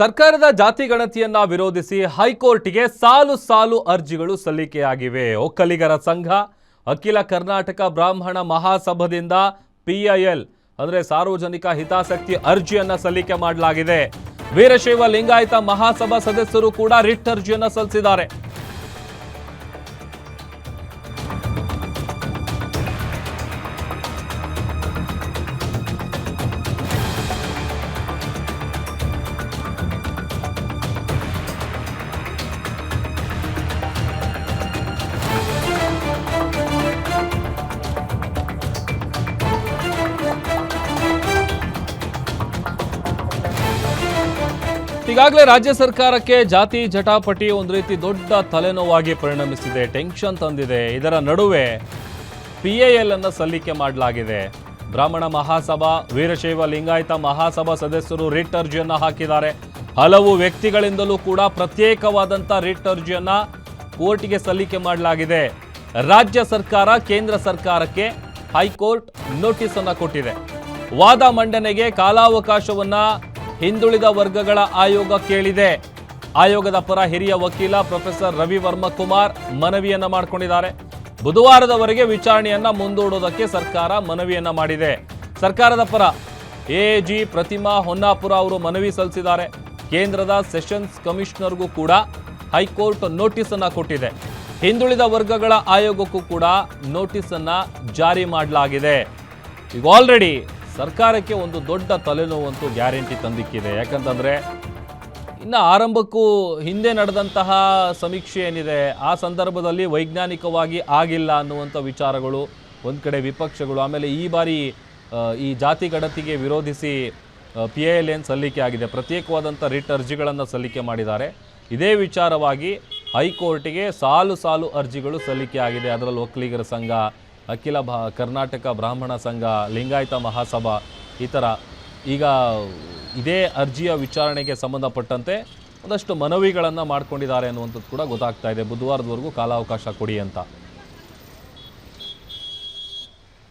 ಸರ್ಕಾರದ ಜಾತಿ ಗಣತಿಯನ್ನ ವಿರೋಧಿಸಿ ಹೈಕೋರ್ಟ್ಗೆ ಸಾಲು ಸಾಲು ಅರ್ಜಿಗಳು ಸಲ್ಲಿಕೆಯಾಗಿವೆ. ಒಕ್ಕಲಿಗರ ಸಂಘ, ಅಖಿಲ ಕರ್ನಾಟಕ ಬ್ರಾಹ್ಮಣ ಮಹಾಸಭದಿಂದ ಪಿಐಎಲ್, ಅಂದ್ರೆ ಸಾರ್ವಜನಿಕ ಹಿತಾಸಕ್ತಿ ಅರ್ಜಿಯನ್ನ ಸಲ್ಲಿಕೆ ಮಾಡಲಾಗಿದೆ. ವೀರಶೈವ ಲಿಂಗಾಯತ ಮಹಾಸಭಾ ಸದಸ್ಯರು ಕೂಡ ರಿಟ್ ಅರ್ಜಿಯನ್ನ ಸಲ್ಲಿಸಿದ್ದಾರೆ. ಈಗಾಗಲೇ ರಾಜ್ಯ ಸರ್ಕಾರಕ್ಕೆ ಜಾತಿ ಜಟಾಪಟಿ ಒಂದು ರೀತಿ ದೊಡ್ಡ ತಲೆನೋವಾಗಿ ಪರಿಣಮಿಸಿದೆ, ಟೆನ್ಷನ್ ತಂದಿದೆ. ಇದರ ನಡುವೆ ಪಿ ಎಲ್ ಅನ್ನು ಸಲ್ಲಿಕೆ ಮಾಡಲಾಗಿದೆ. ಬ್ರಾಹ್ಮಣ ಮಹಾಸಭಾ, ವೀರಶೈವ ಲಿಂಗಾಯತ ಮಹಾಸಭಾ ಸದಸ್ಯರು ರಿಟ್ ಅರ್ಜಿಯನ್ನು ಹಾಕಿದ್ದಾರೆ. ಹಲವು ವ್ಯಕ್ತಿಗಳಿಂದಲೂ ಕೂಡ ಪ್ರತ್ಯೇಕವಾದಂಥ ರಿಟ್ ಅರ್ಜಿಯನ್ನು ಕೋರ್ಟ್ಗೆ ಸಲ್ಲಿಕೆ ಮಾಡಲಾಗಿದೆ. ರಾಜ್ಯ ಸರ್ಕಾರ, ಕೇಂದ್ರ ಸರ್ಕಾರಕ್ಕೆ ಹೈಕೋರ್ಟ್ ನೋಟಿಸ್ ಅನ್ನ ಕೊಟ್ಟಿದೆ. ವಾದ ಮಂಡನೆಗೆ ಕಾಲಾವಕಾಶವನ್ನ ಹಿಂದುಳಿದ ವರ್ಗಗಳ ಆಯೋಗ ಕೇಳಿದೆ. ಆಯೋಗದ ಪರ ಹಿರಿಯ ವಕೀಲ ಪ್ರೊಫೆಸರ್ ರವಿ ವರ್ಮ ಕುಮಾರ್ ಮನವಿಯನ್ನ ಮಾಡಿಕೊಂಡಿದ್ದಾರೆ. ಬುಧವಾರದವರೆಗೆ ವಿಚಾರಣೆಯನ್ನ ಮುಂದೂಡೋದಕ್ಕೆ ಸರ್ಕಾರ ಮನವಿಯನ್ನ ಮಾಡಿದೆ. ಸರ್ಕಾರದ ಪರ ಎಜಿ ಪ್ರತಿಮಾ ಹೊನ್ನಾಪುರ ಅವರು ಮನವಿ ಸಲ್ಲಿಸಿದ್ದಾರೆ. ಕೇಂದ್ರದ ಸೆಷನ್ಸ್ ಕಮಿಷನರ್ಗೂ ಕೂಡ ಹೈಕೋರ್ಟ್ ನೋಟಿಸ್ ಅನ್ನ ಕೊಟ್ಟಿದೆ. ಹಿಂದುಳಿದ ವರ್ಗಗಳ ಆಯೋಗಕ್ಕೂ ಕೂಡ ನೋಟಿಸ್ ಅನ್ನ ಜಾರಿ ಮಾಡಲಾಗಿದೆ. ಈಗ ಆಲ್ರೆಡಿ ಸರ್ಕಾರಕ್ಕೆ ಒಂದು ದೊಡ್ಡ ತಲೆನೋವಂತೂ ಗ್ಯಾರಂಟಿ ತಂದಿಕ್ಕಿದೆ. ಯಾಕಂತಂದ್ರೆ, ಇನ್ನು ಆರಂಭಕ್ಕೂ ಹಿಂದೆ ನಡೆದಂತಹ ಸಮೀಕ್ಷೆ ಏನಿದೆ, ಆ ಸಂದರ್ಭದಲ್ಲಿ ವೈಜ್ಞಾನಿಕವಾಗಿ ಆಗಿಲ್ಲ ಅನ್ನುವಂಥ ವಿಚಾರಗಳು, ಒಂದು ಕಡೆ ವಿಪಕ್ಷಗಳು, ಆಮೇಲೆ ಈ ಬಾರಿ ಈ ಜಾತಿ ಗಣತಿಗೆ ವಿರೋಧಿಸಿ ಪಿ ಎ ಎಲ್ ಎನ್ ಸಲ್ಲಿಕೆ ಆಗಿದೆ, ಪ್ರತ್ಯೇಕವಾದಂಥ ರಿಟ್ ಅರ್ಜಿಗಳನ್ನು ಸಲ್ಲಿಕೆ ಮಾಡಿದ್ದಾರೆ. ಇದೇ ವಿಚಾರವಾಗಿ ಹೈಕೋರ್ಟಿಗೆ ಸಾಲು ಸಾಲು ಅರ್ಜಿಗಳು ಸಲ್ಲಿಕೆ ಆಗಿದೆ, ಅದರಲ್ಲಿ ಒಕ್ಕಲಿಗರ ಸಂಘ. ಅಖಿಲ ಭಾ ಕರ್ನಾಟಕ ಬ್ರಾಹ್ಮಣ ಸಂಘ, ಲಿಂಗಾಯತ ಮಹಾಸಭಾ ಈ ಥರ ಈಗ ಇದೇ ಅರ್ಜಿಯ ವಿಚಾರಣೆಗೆ ಸಂಬಂಧಪಟ್ಟಂತೆ ಒಂದಷ್ಟು ಮನವಿಗಳನ್ನು ಮಾಡಿಕೊಂಡಿದ್ದಾರೆ ಅನ್ನುವಂಥದ್ದು ಕೂಡ ಗೊತ್ತಾಗ್ತಾ ಇದೆ. ಬುಧವಾರದವರೆಗೂ ಕಾಲಾವಕಾಶ ಕೊಡಿ ಅಂತ.